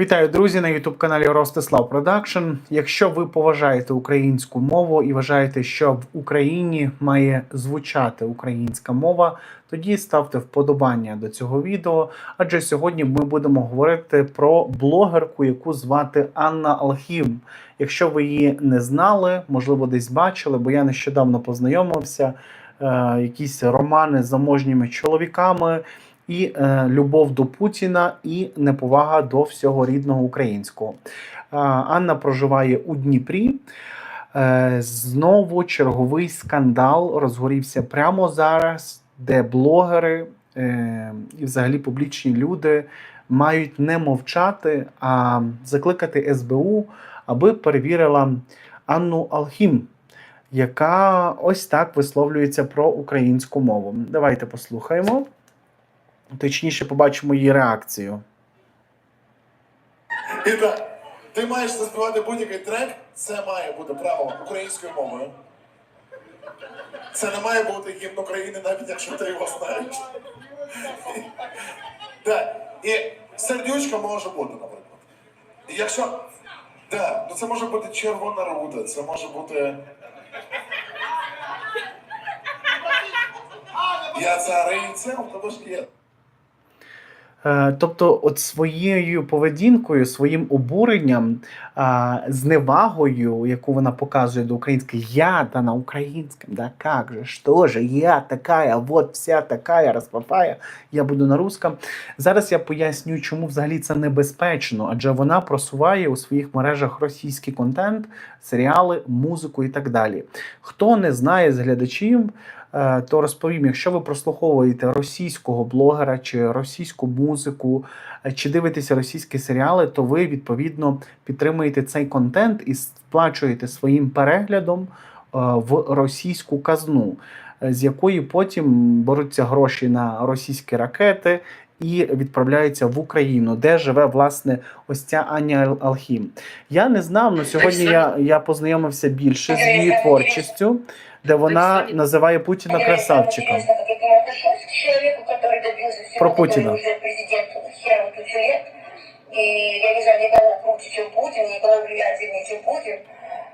Вітаю, друзі, на youtube каналі Ростислав Продакшн. Якщо ви поважаєте українську мову і вважаєте, що в Україні має звучати українська мова, тоді ставте вподобання до цього відео. Адже сьогодні ми будемо говорити про блогерку, яку звати Анна Алхім. Якщо ви її не знали, можливо, десь бачили, бо я нещодавно познайомився. Е, якісь романи з заможніми чоловіками, і е, любов до Путіна, і неповага до всього рідного українського. Е, Анна проживає у Дніпрі. Е, знову черговий скандал розгорівся прямо зараз, де блогери е, і взагалі публічні люди мають не мовчати, а закликати СБУ, аби перевірила Анну Алхім, яка ось так висловлюється про українську мову. Давайте послухаємо. Точніше, побачимо її реакцію. І так, ти маєш заспівати будь-який трек, це має бути право українською мовою. Це не має бути гімн України, навіть якщо ти його знаєш. І сердючка може бути, наприклад. Якщо. Так, ну це може бути червона рута, це може бути. Я цариця, у тебе ж є. Е, Тобто, от своєю поведінкою, своїм обуренням, зневагою, яку вона показує до української, я та на українському, да как же, що же, я така, вот вся така, розпапая, я буду на русском. Зараз я поясню, чому взагалі це небезпечно, адже вона просуває у своїх мережах російський контент, серіали, музику і так далі. Хто не знає з глядачів, то розповім, якщо ви прослуховуєте російського блогера чи російську музику, е, чи дивитеся російські серіали, то ви відповідно підтримуєте цей контент і сплачуєте своїм переглядом е, в російську казну, е, з якої потім беруться гроші на російські ракети І відправляються в Україну, де живе власне ось ця Аня Ал- Алхім. Я не знав, але сьогодні я, я познайомився більше з її творчістю, де вона називає Путіна красавчиком. Интересно, как я к нему отношусь, к человеку, который добился всего, Про который Путина. уже президент хером тысячу лет. И я не знаю никого круче, чем Путин, никого влиятельнее, чем Путин.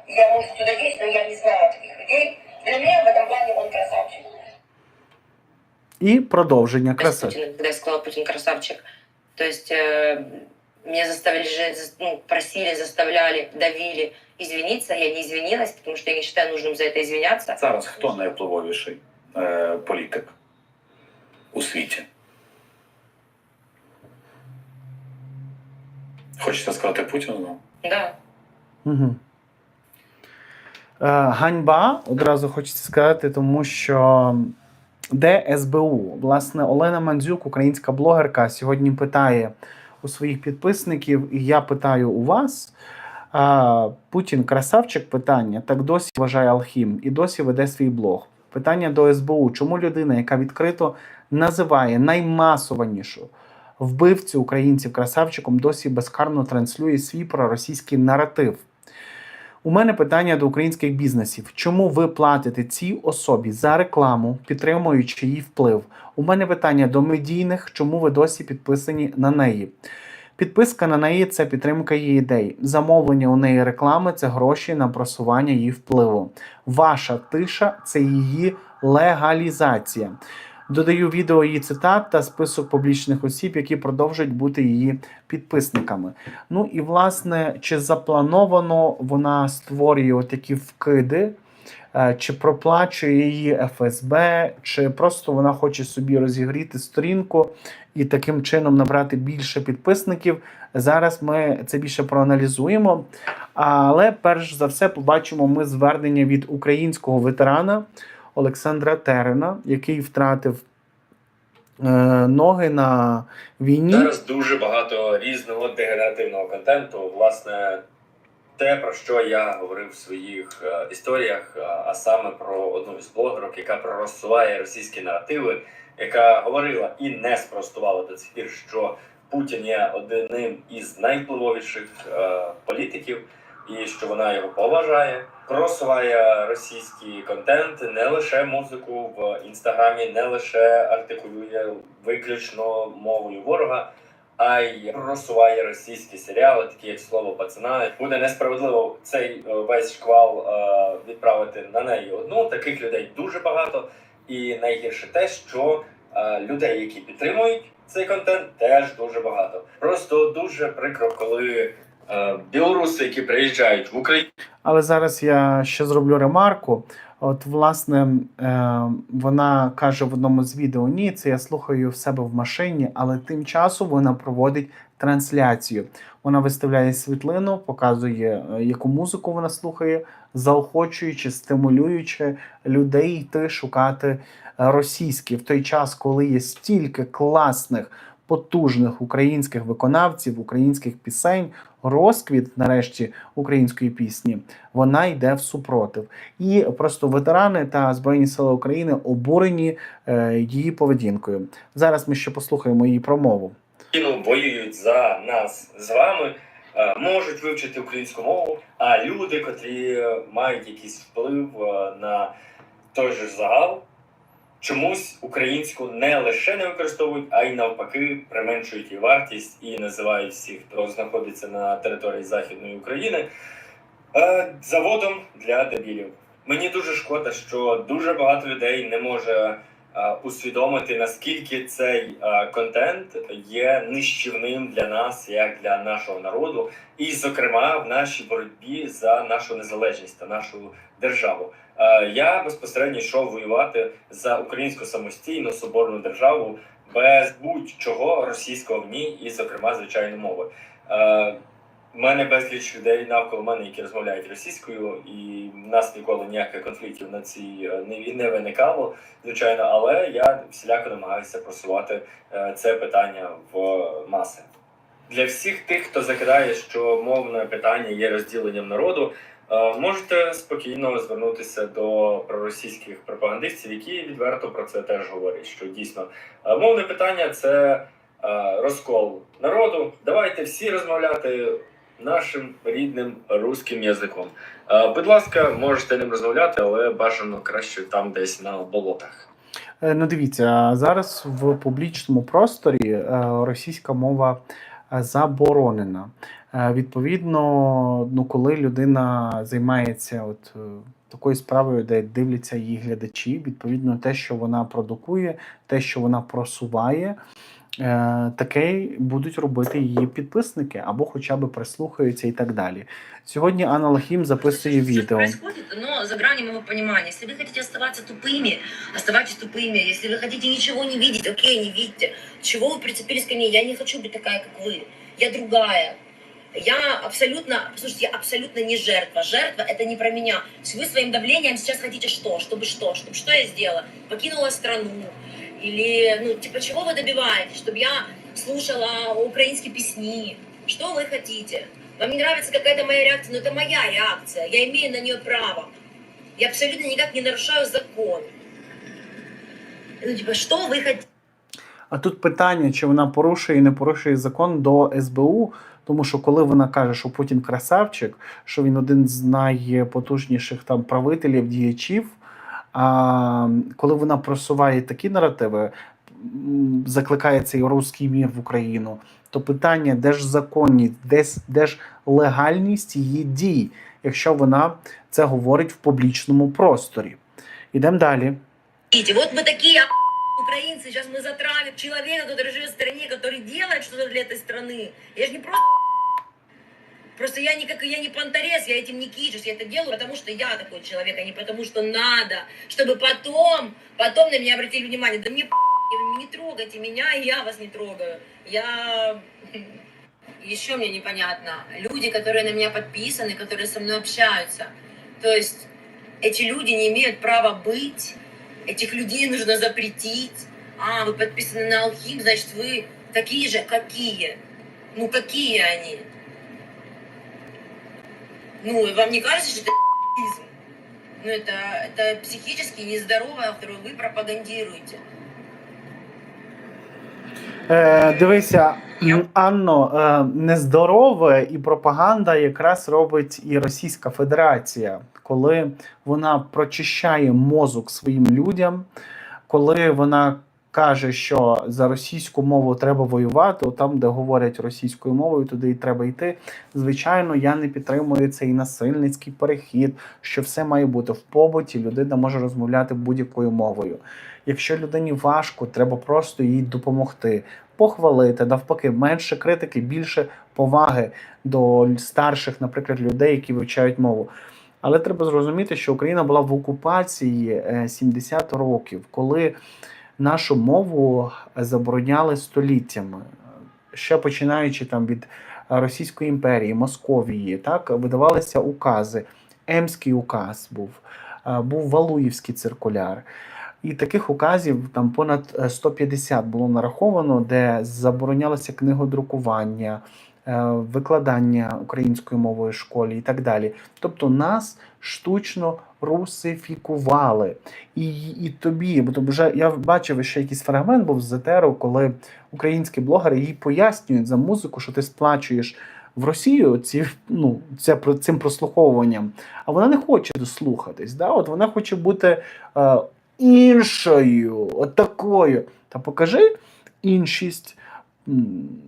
Я, может, туда есть, но я не знаю таких людей. Для меня в этом плане он красавчик. І продовження с красавчик. Путиным, когда я сказала Путин красавчик. То есть э, меня заставили, же- за- ну, просили, заставляли, давили извиниться. Я не извинилась, потому что я не считаю нужным за это извиняться. Зараз хто найвпливовіший е, політик у світі? Хочете сказати Путіну? Ну, Да. Угу. Е, ганьба, одразу хочеться сказати, тому що де СБУ? Власне, Олена Мандзюк, українська блогерка, сьогодні питає у своїх підписників, і я питаю у вас. Путін красавчик питання, так досі вважає Алхім і досі веде свій блог. Питання до СБУ. Чому людина, яка відкрито називає наймасованішу вбивцю українців красавчиком, досі безкарно транслює свій проросійський наратив? У мене питання до українських бізнесів: чому ви платите цій особі за рекламу, підтримуючи її вплив? У мене питання до медійних, чому ви досі підписані на неї? Підписка на неї це підтримка її ідей. Замовлення у неї реклами це гроші на просування її впливу. Ваша тиша це її легалізація. Додаю відео її цитат та список публічних осіб, які продовжують бути її підписниками. Ну і власне, чи заплановано вона створює такі вкиди, е, чи проплачує її ФСБ, чи просто вона хоче собі розігріти сторінку і таким чином набрати більше підписників. Зараз ми це більше проаналізуємо. Але перш за все побачимо ми звернення від українського ветерана Олександра Терена, який втратив е, ноги на війні. Зараз дуже багато різного дегенеративного контенту. Власне, те, про що я говорив в своїх е, історіях, а- а саме про одну із блогерок, яка проросуває російські наративи, яка говорила і не спростувала до цих пір, що Путін є одним із найвпливовіших е, політиків, і що вона його поважає. Просуває російський контент, не лише музику в інстаграмі, не лише артикулює виключно мовою ворога, а й просуває російські серіали, такі як слово пацана. Буде несправедливо цей е, весь шквал е, відправити на неї одну. Таких людей дуже багато. І найгірше те, що е, людей, які підтримують цей контент, теж дуже багато. Просто дуже прикро, коли білоруси, які приїжджають в Україну. Але зараз я ще зроблю ремарку. От, власне, е, вона каже в одному з відео: ні, це я слухаю в себе в машині, але тим часом вона проводить трансляцію. Вона виставляє світлину, показує, е, яку музику вона слухає, заохочуючи, стимулюючи людей йти шукати е, російські в той час, коли є стільки класних, потужних українських виконавців, українських пісень, розквіт нарешті української пісні, вона йде в супротив. І просто ветерани та Збройні Сили України обурені е, її поведінкою. Зараз ми ще послухаємо її промову. Воюють за нас з вами, е, можуть вивчити українську мову, а люди, котрі е, мають якийсь вплив е, на той же загал, чомусь українську не лише не використовують, а й навпаки применшують її вартість і називають всіх, хто знаходиться на території Західної України, е, заводом для дебілів. Мені дуже шкода, що дуже багато людей не може е, усвідомити, наскільки цей е, контент є нищівним для нас, як для нашого народу, і, зокрема, в нашій боротьбі за нашу незалежність та нашу державу. Е, Я безпосередньо йшов воювати за українську самостійну соборну державу без будь-чого російського в ній, і, зокрема, звичайно, мови. Е, у мене безліч людей навколо мене, які розмовляють російською, і в нас ніколи ніяких конфліктів на цій е, не, виникало, звичайно, але я всіляко намагаюся просувати е, це питання в маси. Для всіх тих, хто закидає, що мовне питання є розділенням народу, е, можете спокійно звернутися до проросійських пропагандистів, які відверто про це теж говорять. Що дійсно е, мовне питання це е, розкол народу. Давайте всі розмовляти нашим рідним руським язиком. Е, Будь ласка, можете ним розмовляти, але бажано краще там, десь на болотах. Е, Ну, дивіться, зараз в публічному просторі е, російська мова е, заборонена. Е, Відповідно, ну, коли людина займається от е, такою справою, де дивляться її глядачі, відповідно, те, що вона продукує, те, що вона просуває. е, Таке будуть робити її підписники або хоча б прислухаються і так далі. Сьогодні Анна Лахім записує Что сейчас відео. происходит, но за гранью моего понимания. Если вы хотите оставаться тупыми, оставайтесь тупыми. Если вы хотите ничего не видеть, окей, не видите. Чего вы прицепились ко мне? Я не хочу быть такая, как вы. Я другая. Я абсолютно, слушайте, я абсолютно не жертва. Жертва это не про меня. То есть вы своим давлением сейчас хотите что? Чтобы что? Чтобы что я сделала? Покинула страну? Или, ну, типа, чего вы добиваетесь? Чтобы я слушала украинские песни? Что вы хотите? Вам не нравится какая-то моя реакция, но это моя реакция. Я имею на нее право. Я абсолютно никак не нарушаю закон. Ну, типа, что вы хотите? А тут питання, чи вона порушує і не порушує закон до СБУ, тому що коли вона каже, що Путін красавчик, що він один з найпотужніших там правителів, діячів. А коли вона просуває такі наративи, м, закликає цей руський мір в Україну, то питання, де ж законність, де, с- де ж легальність її дій, якщо вона це говорить в публічному просторі. Ідемо далі. Вот мы такие оху- украинцы, сейчас мы затравим человека, который живет в стране, который делает что-то для этой страны. Я же не просто Просто я не, как, я не понторез, я этим не кичусь, я это делаю, потому что я такой человек, а не потому что надо, чтобы потом, потом на меня обратили внимание. Да мне не трогайте меня, и я вас не трогаю. Я... Еще мне непонятно. Люди, которые на меня подписаны, которые со мной общаются. То есть эти люди не имеют права быть, этих людей нужно запретить. А, вы подписаны на Алхим, значит, вы такие же, какие? Ну, какие они? Ну, и вам не кажется, что это ***изм? Ну, это, это психически нездоровое, которое вы пропагандируете. Е, дивися, м, Анно, е, нездорове і пропаганда якраз робить і Російська Федерація, коли вона прочищає мозок своїм людям, коли вона каже, що за російську мову треба воювати, там, де говорять російською мовою, туди і треба йти. Звичайно, я не підтримую цей насильницький перехід, що все має бути в побуті. Людина може розмовляти будь-якою мовою. Якщо людині важко, треба просто їй допомогти, похвалити, навпаки, менше критики, більше поваги до старших, наприклад, людей, які вивчають мову. Але треба зрозуміти, що Україна була в окупації е, 70 років, коли нашу мову забороняли століттями, ще починаючи там від Російської імперії, Московії, так видавалися укази. Емський указ був, е, був Валуївський циркуляр. І таких указів там понад е, 150 було нараховано, де заборонялося книгодрукування, е, викладання українською мовою в школі і так далі. Тобто нас штучно русифікували. І, і тобі, бо то вже я бачив ще якийсь фрагмент був з Етеру, коли українські блогери їй пояснюють за музику, що ти сплачуєш в Росію ці, ну, це, цим прослуховуванням, а вона не хоче дослухатись. Да? От вона хоче бути е, іншою, от такою. Та покажи іншість.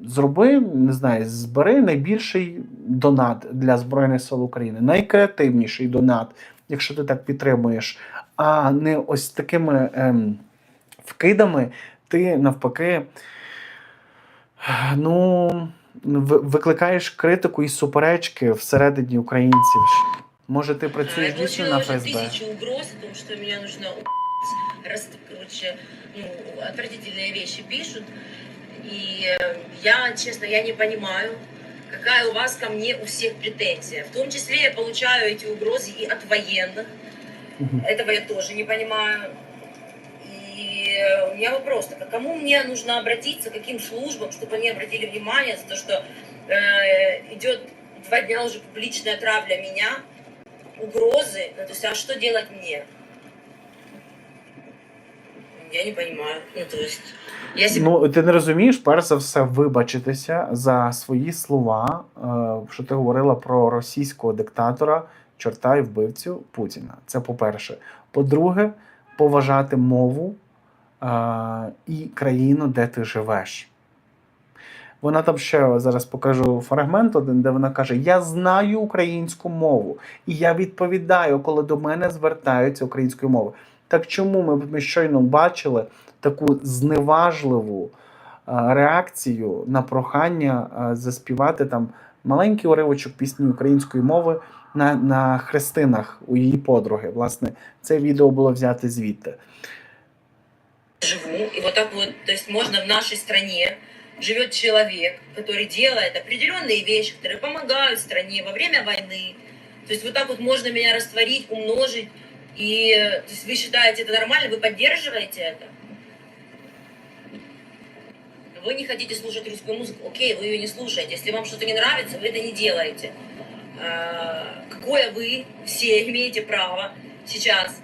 Зроби, не знаю, збери найбільший донат для Збройних сил України, найкреативніший донат, якщо ти так підтримуєш, а не ось такими ем, вкидами ти навпаки ну, викликаєш критику і суперечки всередині українців. Може, ти працюєш дійсно на ФСБ? угроз о том, что меня нужно у***ть, раз, короче, ну, отвратительные вещи пишут. И э, я, честно, я не понимаю, какая у вас ко мне у всех претензия. В том числе я получаю эти угрозы и от военных. Этого я тоже не понимаю. И э, у меня вопрос, так а кому мне нужно обратиться, каким службам, чтобы они обратили внимание за то, что э, идет два дня уже публичная травля меня, угрозы, ну, то есть, а что делать мне? Я не понимаю. Ну, то есть, себе Ну, ти не розумієш, перш за все, вибачитися за свої слова, е, що ти говорила про російського диктатора, чорта і вбивцю Путіна. Це по-перше. По-друге, поважати мову е, і країну, де ти живеш. Вона там ще зараз покажу фрагмент один, де вона каже: Я знаю українську мову, і я відповідаю, коли до мене звертаються українською мовою. Так чому ми, ми щойно бачили таку зневажливу е, реакцію на прохання е, заспівати там маленький уривочок пісні української мови на, на хрестинах у її подруги? Власне, це відео було взяте звідти. живу, и вот так вот, то есть можно в нашей стране живет человек, который делает определенные вещи, которые помогают стране во время войны. То есть вот так вот можно меня растворить, умножить. И то есть вы считаете это нормально, вы поддерживаете это? Вы не хотите слушать русскую музыку, окей, вы ее не слушаете. Если вам что-то не нравится, вы это не делаете. А, Какое вы все имеете право сейчас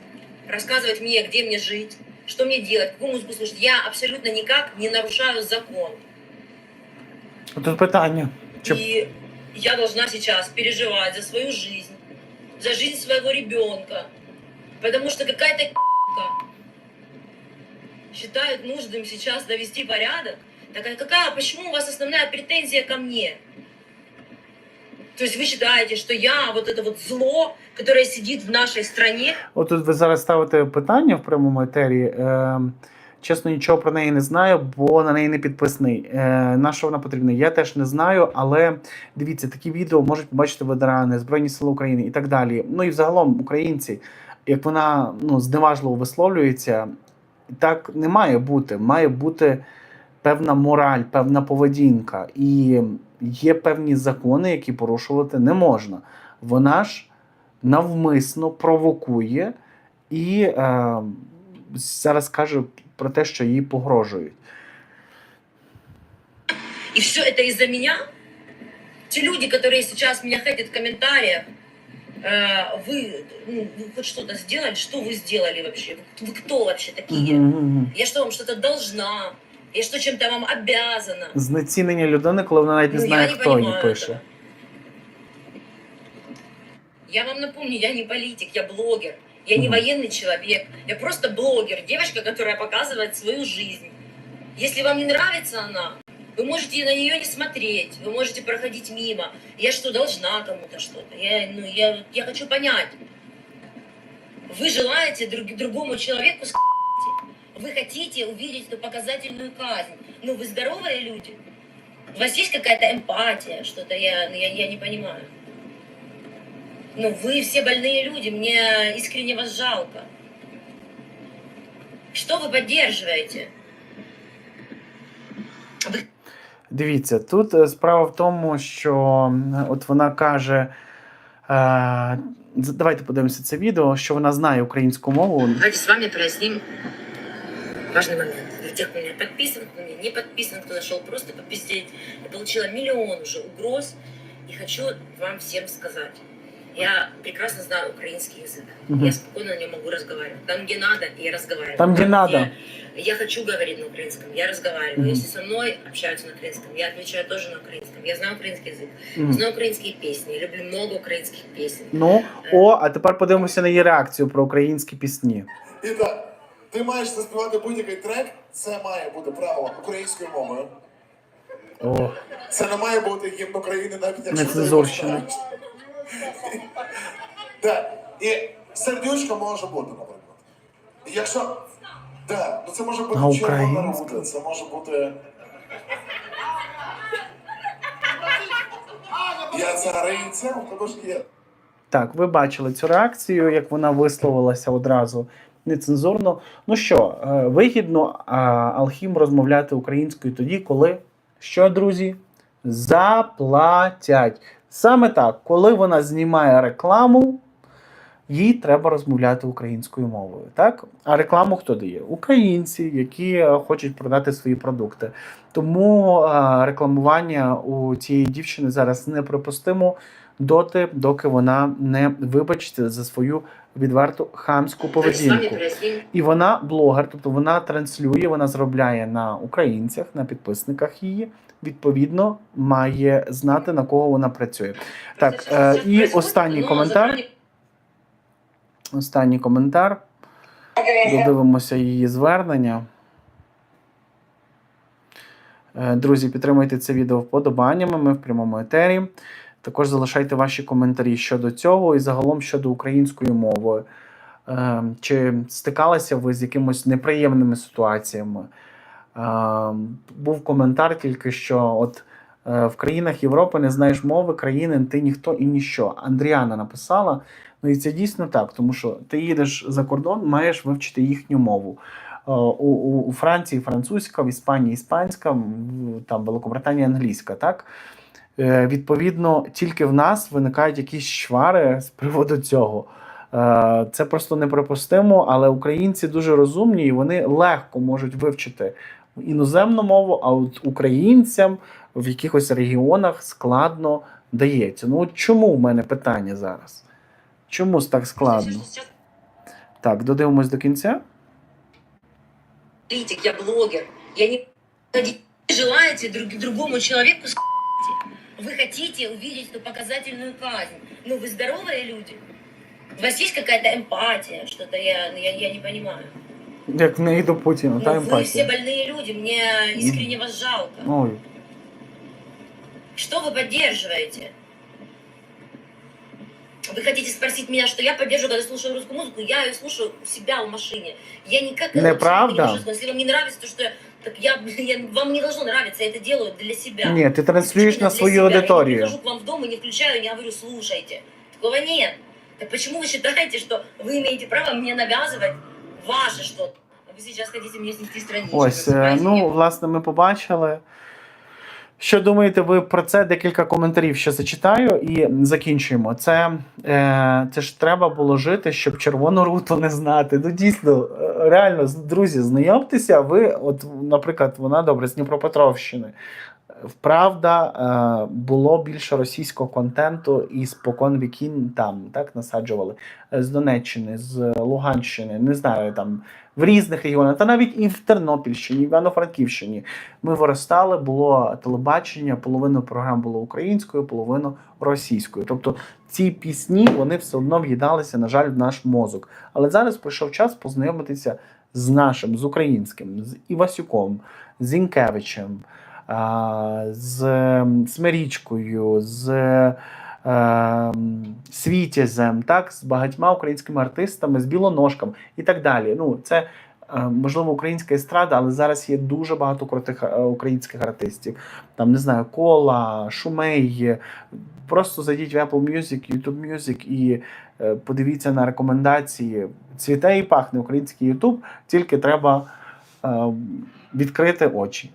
рассказывать мне, где мне жить, что мне делать, какую музыку слушать. Я абсолютно никак не нарушаю закон. Тут питання. Чи И я должна сейчас переживать за свою жизнь, за жизнь своего ребенка. Потому что какая-то считает нужным сейчас довести порядок. Так а какая, почему у вас основная претензия ко мне? То есть вы считаете, что я вот это вот зло, которое сидит в нашей стране, Отут ви зараз ставите питання в прямому етері. Е, чесно, нічого про неї не знаю, бо на неї не підписаний. Е, на що вона потрібна? Я теж не знаю, але дивіться, такі відео можуть побачити ветерани, Збройні Сили України і так далі. Ну і взагалом українці, як вона ну, зневажливо висловлюється, так не має бути. Має бути певна мораль, певна поведінка. І є певні закони, які порушувати не можна. Вона ж навмисно провокує і е, зараз каже про те, що їй погрожують. И все это из-за меня? Те люди, которые сейчас меня хейтят в комментариях, э, вы, ну, вы хоть что-то сделали? Что вы сделали вообще? Вы, вы кто вообще такие? Мгм. Я что, вам что-то должна? Я что, чем-то вам обязана? Знецінення людини, коли вона навіть не Ну, знає, я не хто їй понимаю пише. этого. Я вам напомню, я не политик, я блогер. Я не Мгм. военный человек, я просто блогер, девочка, которая показывает свою жизнь. Если вам не нравится она, вы можете на нее не смотреть, вы можете проходить мимо. Я что, должна кому-то что-то? Я, ну, я, я хочу понять. Вы желаете друг, другому человеку? Вы хотите увидеть эту показательную казнь. Ну, вы здоровые люди? У вас есть какая-то эмпатия, что-то я, ну, я, я не понимаю. Ну, вы все больные люди, мне искренне вас жалко. Что вы поддерживаете? Вы Дивіться, тут е, справа в тому, що от вона каже. Е, давайте подивимося це відео, що вона знає українську мову. Давайте с вами проясним важний момент. Для тех, кто мене подписан, кто меня не подписан, кто нашел просто попиздеть. Я получила миллион уже угроз и хочу вам всем сказать. Я прекрасно знаю украинский язык. Мгм. Я спокойно на нем могу разговаривать. Там, где надо, я разговариваю. Там, где надо. Я хочу говорить на украинском, я разговариваю. Мгм. Если со мной общаются на украинском, я отвечаю тоже на украинском. Я знаю украинский язык, Мгм. знаю украинские песни, я люблю много украинских песен. Ну, о, а тепер подивимося на її реакцію про українські пісні. І так, ти маєш заспівати будь-який трек, це має бути правило українською мовою. О, Це не має бути гімн України, навіть якщо ти його Так, і сердючка може бути, наприклад. Якщо. Так, ну це може бути А червона українська? це може бути. Я цариця, у тебе ж є. Так, ви бачили цю реакцію, як вона висловилася одразу нецензурно. Ну що, е, вигідно а, Алхім розмовляти українською тоді, коли що, друзі? Заплатять. Саме так, коли вона знімає рекламу, їй треба розмовляти українською мовою. Так? А рекламу хто дає? Українці, які е, хочуть продати свої продукти. Тому е, рекламування у цієї дівчини зараз неприпустимо доти, доки вона не вибачиться за свою відверту хамську поведінку. І вона блогер, тобто вона транслює, вона заробляє на українцях, на підписниках її. Відповідно, має знати на кого вона працює. Так, е, і останній коментар. Останній коментар. Додивимося її звернення. Е, Друзі, підтримуйте це відео вподобаннями. Ми в прямому етері. Також залишайте ваші коментарі щодо цього і загалом щодо української мови. Е, Чи стикалися ви з якимось неприємними ситуаціями? Був коментар тільки що от е, в країнах Європи не знаєш мови країни, ти ніхто і ніщо. Андріана написала. Ну і це дійсно так, тому що ти їдеш за кордон, маєш вивчити їхню мову. Е, У, у, у Франції французька, в Іспанії іспанська, там Великобританія англійська, так? Е, Відповідно, тільки в нас виникають якісь чвари з приводу цього. Це просто неприпустимо, але українці дуже розумні і вони легко можуть вивчити іноземну мову, а от українцям в якихось регіонах складно дається. Ну от чому в мене питання зараз? Чому так складно? Сейчас Так, додивимось до кінця. политик, я блогер. Я не Вы желаете друг, другому человеку с***ти? Вы хотите увидеть эту показательную казнь. Ну, вы здоровые люди? У вас есть какая-то эмпатия? Что-то я, я, я не понимаю. Як в неї до Путіна, та Ну, вы все емпатія. больные люди, мне искренне вас жалко. Ой. Что вы поддерживаете? Вы хотите спросить меня, что я поддерживаю, когда слушаю русскую музыку? Я ее слушаю у себя в машине. Я никак Неправда. не можу- Если вам не нравится то, что я... Так я, я, вам не должно нравиться, я это делаю для себя. Ні, ти транслюєш Исключительно на для свою себя. Я не аудиторію. прихожу к вам в дом и не включаю, и не говорю, слушайте. Такого нет. Так почему вы считаете, что вы имеете право мне навязывать ваше что-то? Ось, е, ну, власне, ми побачили. Що думаєте ви про це? Декілька коментарів ще зачитаю і закінчуємо. Це, е, це ж треба було жити, щоб червону руту не знати. Ну, дійсно, е, реально, друзі, знайомтеся, ви, от, наприклад, вона добре з Дніпропетровщини. Вправда, е, було більше російського контенту і спокон вікін там так насаджували з Донеччини, з Луганщини, не знаю, там в різних регіонах, та навіть і в Тернопільщині, і в Івано-Франківщині. Ми виростали, було телебачення, половина програм було українською, половина російською. Тобто ці пісні вони все одно в'їдалися, на жаль, в наш мозок. Але зараз прийшов час познайомитися з нашим, з українським, з Івасюком, з Інкевичем, з ем, Смирічкою, з Світязем, так, з багатьма українськими артистами, з Білоножком і так далі. Ну, це е, можливо українська естрада, але зараз є дуже багато крутих е, українських артистів. Там не знаю, Кола, Шумей. Просто зайдіть в Apple Music, YouTube Music і е, подивіться на рекомендації. Цвіте і пахне український YouTube, тільки треба е, відкрити очі.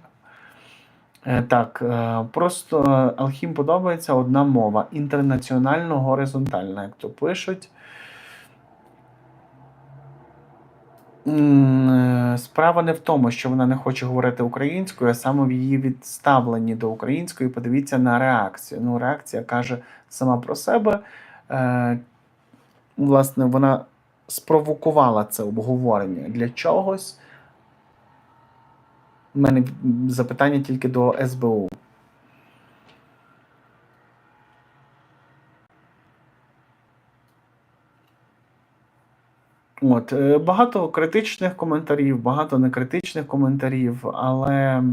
Е, Так, е, просто Алхім подобається одна мова. Інтернаціонально горизонтальна, як то пишуть. Е, Справа не в тому, що вона не хоче говорити українською, а саме в її відставленні до української. Подивіться на реакцію. Ну, реакція каже сама про себе. Власне, вона спровокувала це обговорення для чогось. Мене запитання тільки до СБУ. От, е, багато критичних коментарів, багато некритичних коментарів, але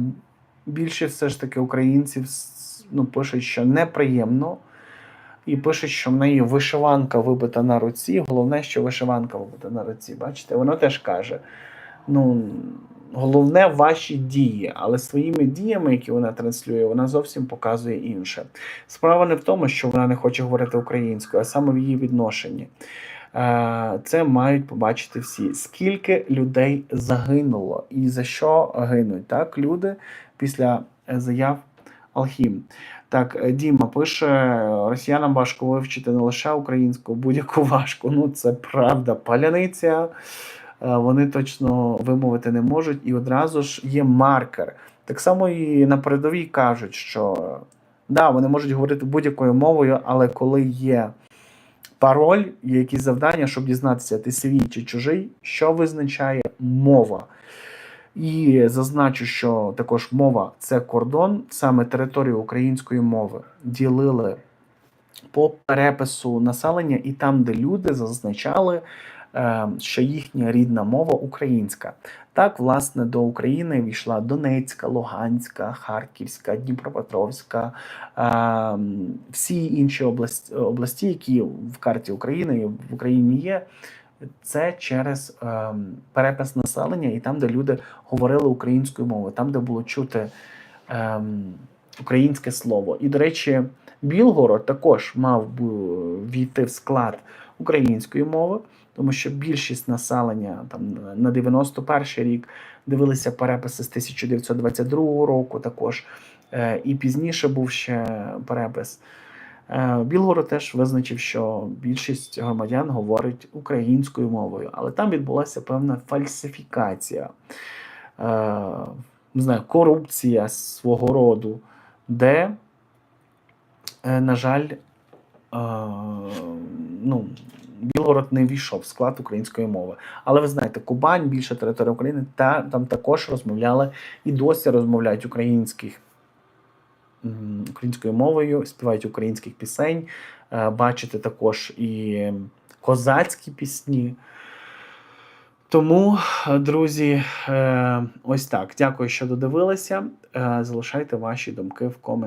більше все ж таки українців ну, пишуть, що неприємно, і пишуть, що в неї вишиванка вибита на руці. Головне, що вишиванка вибита на руці. Бачите, вона теж каже: ну, головне ваші дії, але своїми діями, які вона транслює, вона зовсім показує інше. Справа не в тому, що вона не хоче говорити українською, а саме в її відношенні. Е, Це мають побачити всі. Скільки людей загинуло і за що гинуть? Так, люди після заяв Алхім. Так, е, Діма пише: росіянам важко вивчити не лише українську, будь-яку важку. Ну, це правда, паляниця. Е, Вони точно вимовити не можуть, і одразу ж є маркер. Так само і на передовій кажуть, що да, вони можуть говорити будь-якою мовою, але коли є пароль, є якісь завдання, щоб дізнатися, ти свій чи чужий, що визначає мова. І зазначу, що також мова це кордон, саме територію української мови ділили по перепису населення, і там, де люди зазначали, що їхня рідна мова українська. Так, власне, до України війшла Донецька, Луганська, Харківська, Дніпропетровська, е, всі інші області, області, які в карті України в Україні є. Це через е, перепис населення і там, де люди говорили українською мовою, там, де було чути е, українське слово. І, до речі, Білгород також мав війти в склад української мови, тому що більшість населення там на 91 рік дивилися переписи з 1922 року, також е, і пізніше був ще перепис. Е, Білгород теж визначив, що більшість громадян говорить українською мовою, але там відбулася певна фальсифікація, е, не знаю, корупція свого роду, де, на жаль, ну, Білгород не війшов в склад української мови. Але ви знаєте, Кубань, більша територія України, та там також розмовляли і досі розмовляють українських українською мовою, співають українських пісень. Е, Бачите також і козацькі пісні. Тому, друзі, е, ось так. Дякую, що додивилися. Е, Залишайте ваші думки в коментарях.